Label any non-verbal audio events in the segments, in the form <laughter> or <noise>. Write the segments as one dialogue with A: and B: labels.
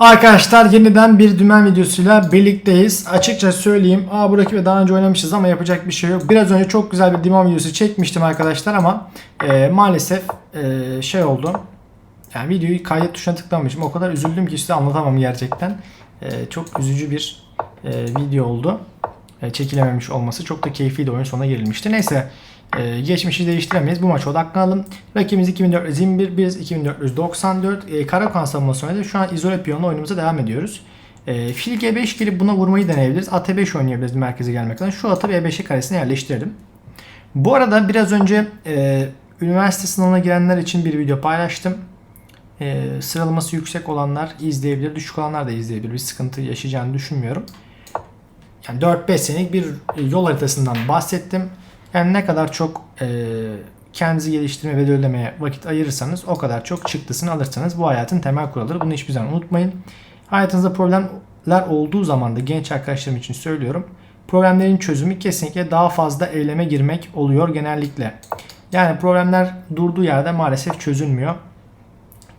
A: Arkadaşlar yeniden bir dümen videosuyla birlikteyiz. Açıkça söyleyeyim. Aa bu rakibe daha önce oynamışız ama yapacak bir şey yok. Biraz önce çok güzel bir dümen videosu çekmiştim arkadaşlar ama e, maalesef e, şey oldu. Yani videoyu kaydet tuşuna tıklamışım. O kadar üzüldüm ki size anlatamam gerçekten. E, çok üzücü bir e, video oldu. E, çekilememiş olması çok da keyifliydi oyun sonuna girilmişti. Neyse e, geçmişi değiştiremeyiz. Bu maça odaklanalım. Rakibimiz 2421, biz 2494. E, Karakan savunması oynadı. Şu an izole piyonla oyunumuza devam ediyoruz. E, fil G5 gelip buna vurmayı deneyebiliriz. At E5 oynayabiliriz merkeze gelmekten. Şu atı E5'e karesine yerleştirelim. Bu arada biraz önce e, üniversite sınavına girenler için bir video paylaştım. E, sıralaması yüksek olanlar izleyebilir, düşük olanlar da izleyebilir. Bir sıkıntı yaşayacağını düşünmüyorum. Yani 4-5 senelik bir yol haritasından bahsettim. Yani ne kadar çok e, kendinizi geliştirme ve ödelemeye vakit ayırırsanız o kadar çok çıktısını alırsınız. Bu hayatın temel kuralları. Bunu hiçbir zaman unutmayın. Hayatınızda problemler olduğu zaman da genç arkadaşlarım için söylüyorum. Problemlerin çözümü kesinlikle daha fazla eyleme girmek oluyor genellikle. Yani problemler durduğu yerde maalesef çözülmüyor.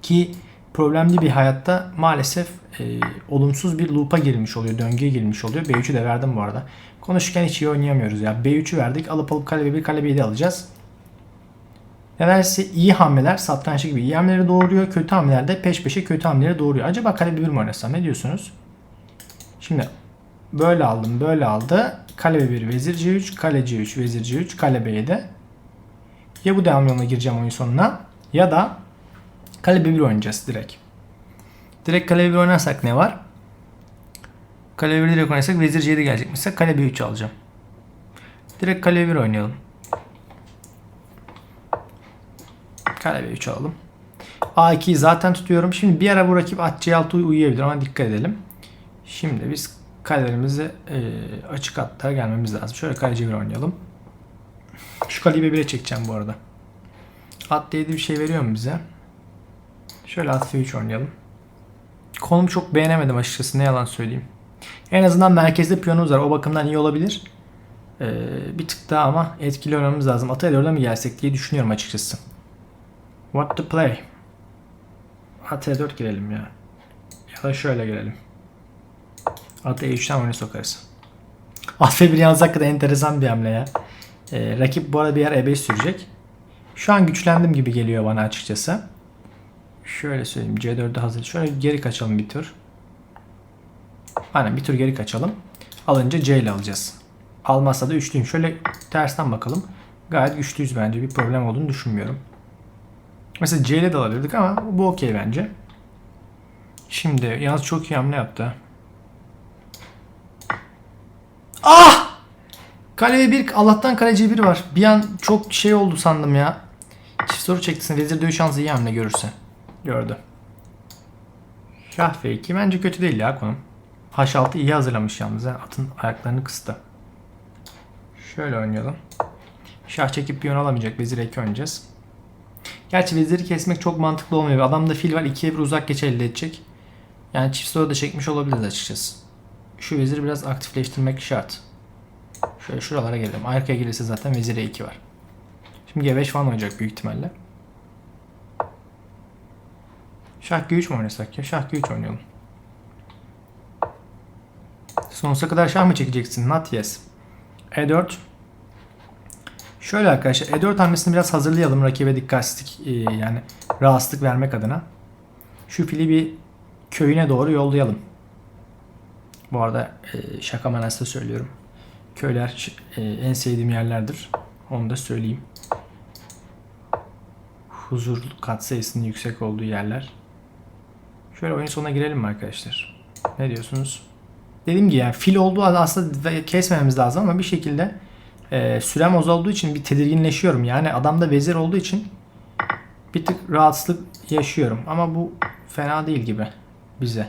A: Ki problemli bir hayatta maalesef e, olumsuz bir loop'a girilmiş oluyor, döngüye girilmiş oluyor. B3'ü de verdim bu arada. Konuşurken hiç iyi oynayamıyoruz ya. B3'ü verdik, alıp alıp kale B1, kale B'yi de alacağız. Nedense iyi hamleler, satrançı gibi iyi hamleleri doğuruyor. Kötü hamleler de peş peşe kötü hamleleri doğuruyor. Acaba kale B1 mi oynasam? Ne diyorsunuz? Şimdi böyle aldım, böyle aldı. Kale B1, vezir C3, kale C3, vezir C3, kale B7. Ya bu devam yoluna gireceğim oyun sonuna ya da kale B1 oynayacağız direkt. Direkt kale B1 oynarsak ne var? Kale B1 direkt oynarsak vezir C7 gelecek. Mesela kale B3 alacağım. Direkt kale B1 oynayalım. Kale B3 alalım. A2'yi zaten tutuyorum. Şimdi bir ara bu rakip at C6 uyuyabilir ama dikkat edelim. Şimdi biz kalelerimizi e, açık hatta gelmemiz lazım. Şöyle kale C1 oynayalım. Şu kaleyi B1'e çekeceğim bu arada. At D7 bir şey veriyor mu bize? Şöyle at F3 oynayalım. Konumu çok beğenemedim açıkçası ne yalan söyleyeyim. En azından merkezde piyonumuz var. O bakımdan iyi olabilir. Ee, bir tık daha ama etkili oynamamız lazım. Ata E4'e mi gelsek diye düşünüyorum açıkçası. What to play? At E4 girelim ya. Ya da şöyle girelim. At E3'ten oyunu sokarız. At F1 yalnız hakikaten enteresan bir hamle ya. Ee, rakip bu arada bir yer E5 sürecek. Şu an güçlendim gibi geliyor bana açıkçası. Şöyle söyleyeyim. C4'de hazır. Şöyle geri kaçalım bir tur. Aynen bir tur geri kaçalım. Alınca C ile alacağız. Almazsa da üçlüyüm. Şöyle tersten bakalım. Gayet güçlüyüz bence. Bir problem olduğunu düşünmüyorum. Mesela C ile de alabilirdik ama bu okey bence. Şimdi yalnız çok iyi hamle yaptı. Ah! Kale 1 Allah'tan kaleci 1 var. Bir an çok şey oldu sandım ya. Çift soru çektisin. Vezir dövüş şansı iyi hamle görürse. Gördü. Şah F2 bence kötü değil ya konum. H6 iyi hazırlamış yalnız. ha. Atın ayaklarını kıstı. Şöyle oynayalım. Şah çekip piyon alamayacak. Vezir 2 oynayacağız. Gerçi veziri kesmek çok mantıklı olmuyor. Adamda fil var. 2'ye bir uzak geç elde edecek. Yani çift soru da çekmiş olabiliriz açıkçası. Şu veziri biraz aktifleştirmek şart. Şöyle şuralara gelelim. Arkaya gelirse zaten vezire 2 var. Şimdi G5 falan oynayacak büyük ihtimalle. Şah G3 mü oynasak ya? Şah G3 oynayalım. Sonsuza kadar şah mı çekeceksin? Not yes. E4. Şöyle arkadaşlar E4 hamlesini biraz hazırlayalım rakibe dikkatsizlik e, yani rahatsızlık vermek adına. Şu fili bir köyüne doğru yollayalım. Bu arada e, şaka manasında söylüyorum. Köyler e, en sevdiğim yerlerdir. Onu da söyleyeyim. Huzur katsayısının yüksek olduğu yerler. Şöyle oyun sonuna girelim mi arkadaşlar? Ne diyorsunuz? Dediğim gibi yani fil olduğu aslında kesmememiz lazım ama bir şekilde e, sürem azaldığı için bir tedirginleşiyorum. Yani adamda vezir olduğu için bir tık rahatsızlık yaşıyorum. Ama bu fena değil gibi bize.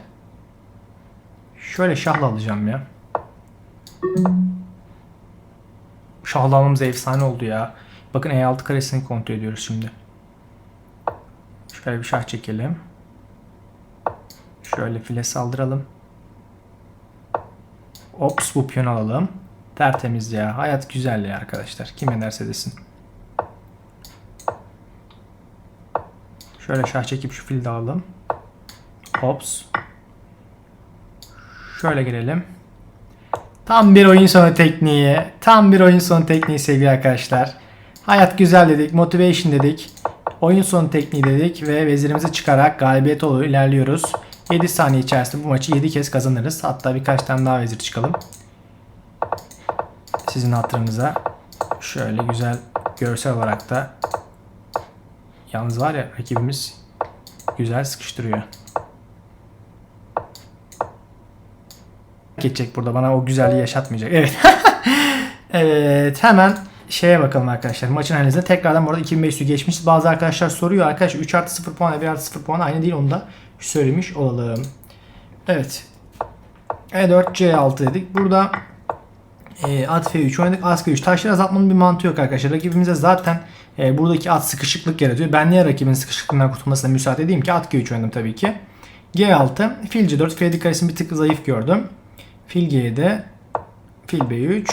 A: Şöyle şahla alacağım ya. Şahla almamız efsane oldu ya. Bakın E6 karesini kontrol ediyoruz şimdi. Şöyle bir şah çekelim. Şöyle file saldıralım. Ops bu piyon alalım. Tertemiz ya. Hayat güzel ya arkadaşlar. Kim ederse desin. Şöyle şah çekip şu fili de alalım. Ops. Şöyle gelelim. Tam bir oyun sonu tekniği. Tam bir oyun sonu tekniği sevgili arkadaşlar. Hayat güzel dedik. Motivation dedik. Oyun sonu tekniği dedik ve vezirimizi çıkarak galibiyet doğru ilerliyoruz. 7 saniye içerisinde bu maçı 7 kez kazanırız. Hatta birkaç tane daha vezir çıkalım. Sizin hatırınıza şöyle güzel görsel olarak da yalnız var ya rakibimiz güzel sıkıştırıyor. geçecek burada bana o güzelliği yaşatmayacak. Evet. <laughs> evet hemen şeye bakalım arkadaşlar. Maçın analizine tekrardan bu arada 2500 geçmiş. Bazı arkadaşlar soruyor. Arkadaşlar 3 artı 0 puan 1 artı 0 puan aynı değil. Onu da söylemiş olalım. Evet. E4 C6 dedik. Burada e, at F3 oynadık. As G3. Taşları azaltmanın bir mantığı yok arkadaşlar. Rakibimize zaten e, buradaki at sıkışıklık yaratıyor. Ben niye rakibin sıkışıklığından kurtulmasına müsaade edeyim ki? At G3 oynadım tabii ki. G6. Fil C4. Fil karesini bir tık zayıf gördüm. Fil G'de fil B3,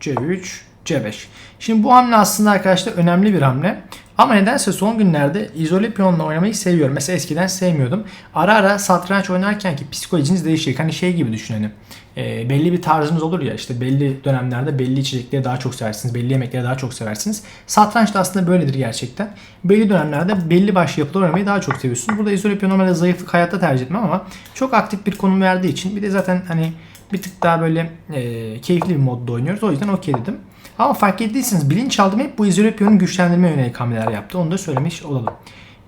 A: C3, C5. Şimdi bu hamle aslında arkadaşlar önemli bir hamle. Ama nedense son günlerde izole piyonla oynamayı seviyorum. Mesela eskiden sevmiyordum. Ara ara satranç oynarken ki psikolojiniz değişecek. Hani şey gibi düşünelim. E, belli bir tarzınız olur ya işte belli dönemlerde belli içecekleri daha çok seversiniz. Belli yemekleri daha çok seversiniz. Satranç da aslında böyledir gerçekten. Belli dönemlerde belli başlı yapılar oynamayı daha çok seviyorsunuz. Burada izole piyon normalde zayıflık hayatta tercih etmem ama çok aktif bir konum verdiği için bir de zaten hani bir tık daha böyle e, keyifli bir modda oynuyoruz. O yüzden okey dedim. Ama fark ettiyseniz bilinçaltım hep bu izole piyonu güçlendirme yönelik hamleler yaptı. Onu da söylemiş olalım.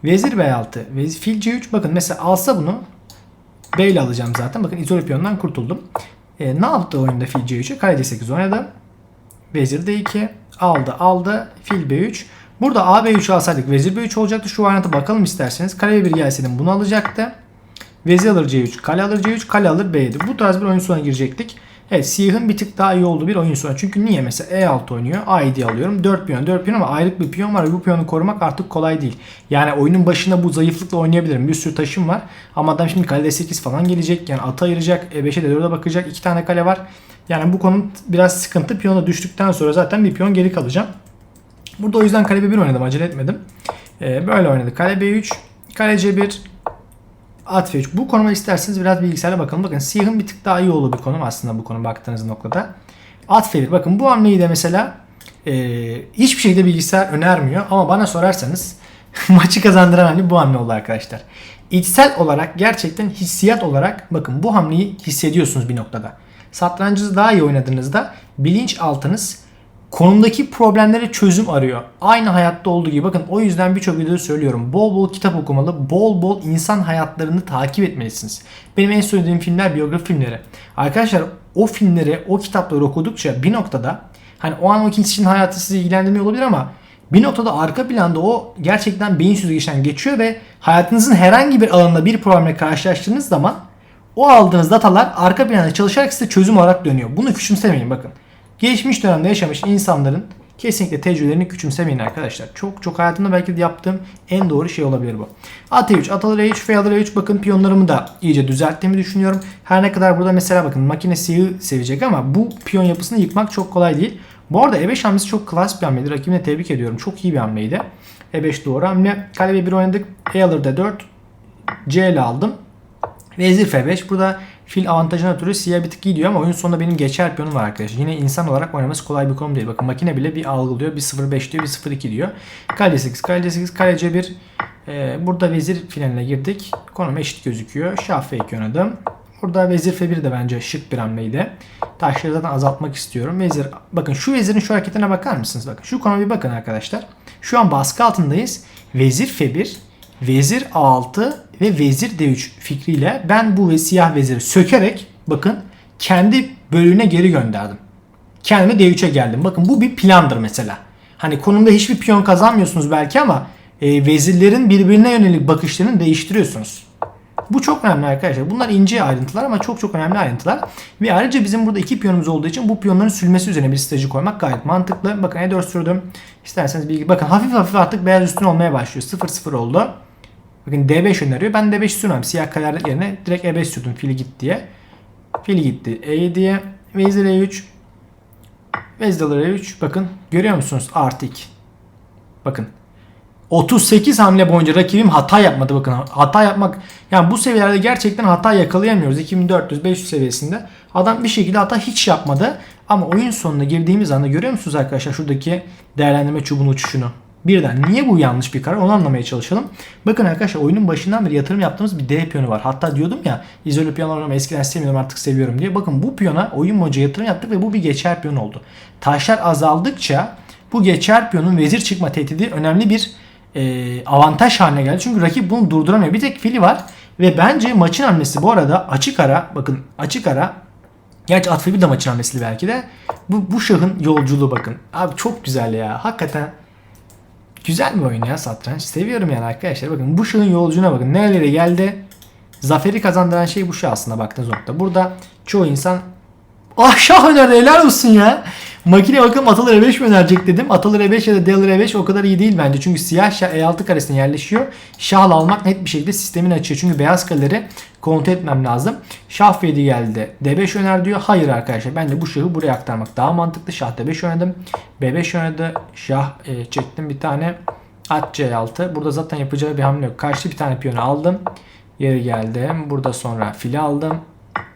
A: Vezir B6. Vezir, fil C3 bakın mesela alsa bunu B ile alacağım zaten. Bakın izole piyondan kurtuldum. E, ne yaptı oyunda fil C3'e? Kale C8 oynadı. Vezir D2 aldı aldı. Fil B3. Burada A B3 alsaydık vezir B3 olacaktı. Şu varyanta bakalım isterseniz. Kale B1 gelseydim bunu alacaktı. Vezir alır C3, kale alır C3, kale alır B7. Bu tarz bir oyun sonuna girecektik. Evet siyahın bir tık daha iyi olduğu bir oyun sonu. Çünkü niye mesela E6 oynuyor. A7 alıyorum. 4 piyon 4 piyon ama ayrık bir piyon var bu piyonu korumak artık kolay değil. Yani oyunun başında bu zayıflıkla oynayabilirim. Bir sürü taşım var. Ama adam şimdi kale 8 falan gelecek. Yani atı ayıracak. E5'e de 4'e bakacak. 2 tane kale var. Yani bu konu biraz sıkıntı. Piyona düştükten sonra zaten bir piyon geri kalacağım. Burada o yüzden kale B1 oynadım. Acele etmedim. Ee, böyle oynadık. Kale B3, kale C1, at F3. Bu konuma isterseniz biraz bilgisayara bakalım. Bakın siyahın bir tık daha iyi olduğu bir konum aslında bu konum baktığınız noktada. At F1. Bakın bu hamleyi de mesela e, hiçbir şekilde bilgisayar önermiyor. Ama bana sorarsanız <laughs> maçı kazandıran hamle bu hamle oldu arkadaşlar. İçsel olarak gerçekten hissiyat olarak bakın bu hamleyi hissediyorsunuz bir noktada. Satrancınızı daha iyi oynadığınızda bilinçaltınız konumdaki problemlere çözüm arıyor. Aynı hayatta olduğu gibi bakın o yüzden birçok videoda söylüyorum. Bol bol kitap okumalı, bol bol insan hayatlarını takip etmelisiniz. Benim en söylediğim filmler biyografi filmleri. Arkadaşlar o filmleri, o kitapları okudukça bir noktada hani o an o kişinin hayatı sizi ilgilendirmiyor olabilir ama bir noktada arka planda o gerçekten beyin süzgeçten geçiyor ve hayatınızın herhangi bir alanında bir problemle karşılaştığınız zaman o aldığınız datalar arka planda çalışarak size çözüm olarak dönüyor. Bunu küçümsemeyin bakın. Geçmiş dönemde yaşamış insanların kesinlikle tecrübelerini küçümsemeyin arkadaşlar. Çok çok hayatımda belki de yaptığım en doğru şey olabilir bu. At E3, at alır E3, F alır E3 bakın piyonlarımı da iyice düzelttiğimi düşünüyorum. Her ne kadar burada mesela bakın makine siyahı sevecek ama bu piyon yapısını yıkmak çok kolay değil. Bu arada E5 hamlesi çok klas bir hamleydi. Rakibine tebrik ediyorum. Çok iyi bir hamleydi. E5 doğru hamle. Kale B1 oynadık. E alır D4. C ile aldım. Vezir F5. Burada Fil avantajına ötürü siyah bir tık gidiyor ama oyun sonunda benim geçer piyonum var arkadaşlar. Yine insan olarak oynaması kolay bir konu değil. Bakın makine bile bir algılıyor. Bir 0-5 diyor, bir 0-2 diyor. Kale 8, kale 8, kale C1. Ee, burada vezir finaline girdik. Konum eşit gözüküyor. Şah F2 oynadım. Burada vezir F1 de bence şık bir hamleydi. Taşları zaten azaltmak istiyorum. Vezir, bakın şu vezirin şu hareketine bakar mısınız? Bakın şu konuma bir bakın arkadaşlar. Şu an baskı altındayız. Vezir F1, vezir A6 ve vezir D3 fikriyle ben bu ve siyah veziri sökerek bakın kendi bölüğüne geri gönderdim. Kendime D3'e geldim. Bakın bu bir plandır mesela. Hani konumda hiçbir piyon kazanmıyorsunuz belki ama e, vezirlerin birbirine yönelik bakışlarını değiştiriyorsunuz. Bu çok önemli arkadaşlar. Bunlar ince ayrıntılar ama çok çok önemli ayrıntılar. Ve ayrıca bizim burada iki piyonumuz olduğu için bu piyonların sülmesi üzerine bir strateji koymak gayet mantıklı. Bakın E4 sürdüm. İsterseniz bilgi. Bakın hafif hafif artık beyaz üstün olmaya başlıyor. 0-0 oldu. Bakın D5 öneriyor. Ben D5 sürmem. Siyah kaler yerine direkt E5 sürdüm. Fili git diye. Fili gitti. E7'ye. Vezir E3. Vezir alır E3. Bakın görüyor musunuz? Artı 2. Bakın. 38 hamle boyunca rakibim hata yapmadı bakın. Hata yapmak yani bu seviyelerde gerçekten hata yakalayamıyoruz. 2400 500 seviyesinde. Adam bir şekilde hata hiç yapmadı. Ama oyun sonuna girdiğimiz anda görüyor musunuz arkadaşlar şuradaki değerlendirme çubuğun uçuşunu? Birden niye bu yanlış bir karar onu anlamaya çalışalım. Bakın arkadaşlar oyunun başından beri yatırım yaptığımız bir D piyonu var. Hatta diyordum ya izole piyon oynamayı eskiden sevmiyorum artık seviyorum diye. Bakın bu piyona oyun boyunca yatırım yaptık ve bu bir geçer piyon oldu. Taşlar azaldıkça bu geçer piyonun vezir çıkma tehdidi önemli bir e, avantaj haline geldi. Çünkü rakip bunu durduramıyor. Bir tek fili var ve bence maçın hamlesi bu arada açık ara bakın açık ara Gerçi at fili de maçın hamlesi belki de. Bu, bu şahın yolculuğu bakın. Abi çok güzel ya. Hakikaten güzel bir oyun ya satranç. Seviyorum yani arkadaşlar. Bakın bu şahın yolculuğuna bakın. Nerelere geldi. Zaferi kazandıran şey bu şah aslında baktığınız nokta. Burada çoğu insan Ah şah önerdi helal olsun ya. Makine bakın atalı E5 mi önerecek dedim. Atalı E5 ya da Dealer E5 o kadar iyi değil bence. Çünkü siyah şah E6 karesine yerleşiyor. Şahla almak net bir şekilde sistemini açıyor. Çünkü beyaz kaleleri kontrol etmem lazım. Şah F7 geldi. D5 öner diyor. Hayır arkadaşlar ben de bu şahı buraya aktarmak daha mantıklı. Şah D5 oynadım. B5 oynadı. Şah e, çektim bir tane. At C6. Burada zaten yapacağı bir hamle yok. Karşı bir tane piyonu aldım. Yeri geldim. Burada sonra fili aldım.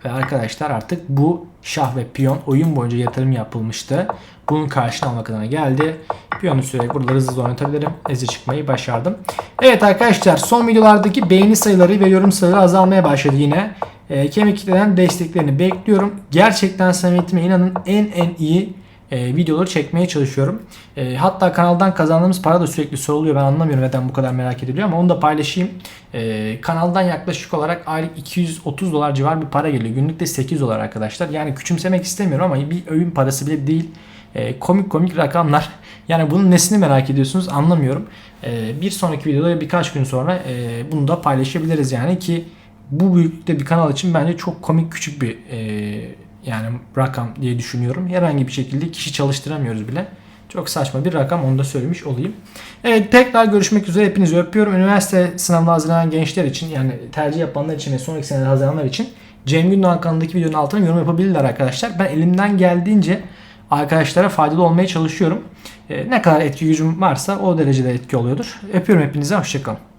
A: Ve arkadaşlar artık bu şah ve piyon oyun boyunca yatırım yapılmıştı. Bunun karşılığını almak adına geldi. Piyonu sürekli burada hızlı oynatabilirim. Ezi çıkmayı başardım. Evet arkadaşlar son videolardaki beğeni sayıları ve yorum sayıları azalmaya başladı yine. E, kemik kitleden desteklerini bekliyorum. Gerçekten samimiyetime inanın en en iyi e, videoları çekmeye çalışıyorum. E, hatta kanaldan kazandığımız para da sürekli soruluyor. Ben anlamıyorum neden bu kadar merak ediliyor ama onu da paylaşayım. E, kanaldan yaklaşık olarak aylık 230 dolar civar bir para geliyor. Günlük de 8 dolar arkadaşlar. Yani küçümsemek istemiyorum ama bir öğün parası bile değil. E, komik komik rakamlar. <laughs> Yani bunun nesini merak ediyorsunuz anlamıyorum. E, bir sonraki videoda birkaç gün sonra e, bunu da paylaşabiliriz yani ki bu büyüklükte bir kanal için bence çok komik küçük bir e, yani rakam diye düşünüyorum. Herhangi bir şekilde kişi çalıştıramıyoruz bile. Çok saçma bir rakam onu da söylemiş olayım. Evet tekrar görüşmek üzere hepinizi öpüyorum. Üniversite sınavına hazırlanan gençler için yani tercih yapanlar için ve sonraki senede hazırlananlar için Cem Gündoğan kanalındaki videonun altına yorum yapabilirler arkadaşlar. Ben elimden geldiğince arkadaşlara faydalı olmaya çalışıyorum. Ee, ne kadar etki gücüm varsa o derecede etki oluyordur. Öpüyorum hepinize hoşçakalın.